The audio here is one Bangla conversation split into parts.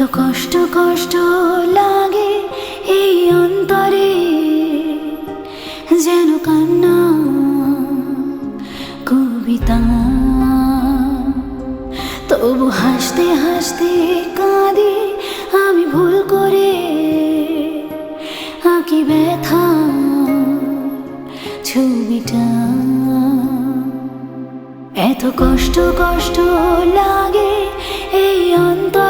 কষ্ট কষ্ট লাগে এই অন্তরে, যেন কান্না কবিতা। তবু হাসতে হাসতে কাঁদি, আমি ভুল করে আঁকি ব্যথা ছবিটা। এত কষ্ট কষ্ট লাগে এই অন্তরে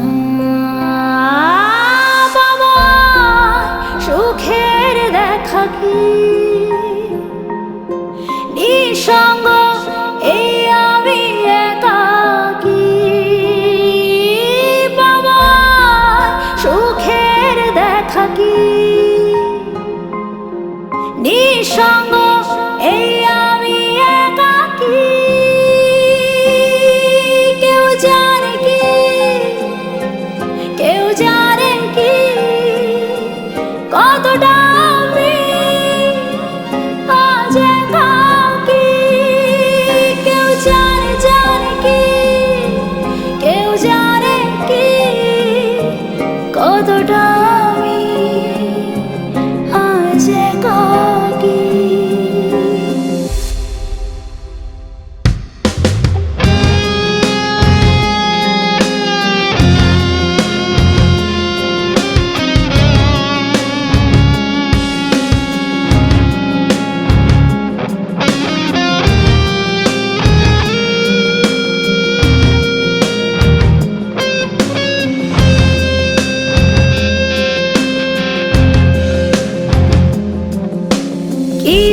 নিঃসঙ্গ এই আমি একাকী কেউ জানে কি? কেউ জানে কি? কতটা আমি কেউ কেউ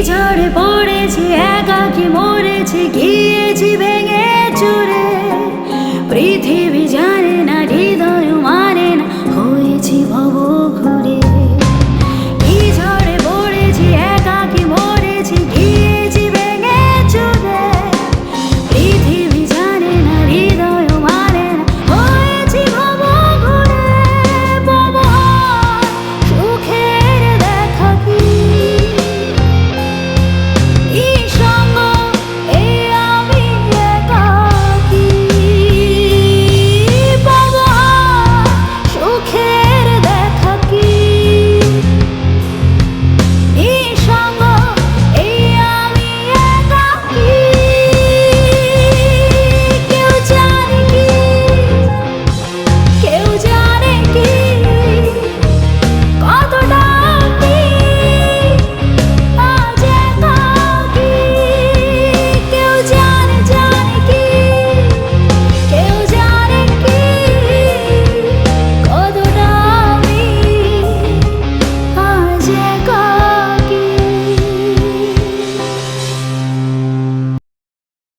ঝড়ে পড়েছি একাকি মরেছি গিয়েছি ভেঙে চুরে। পৃথিবী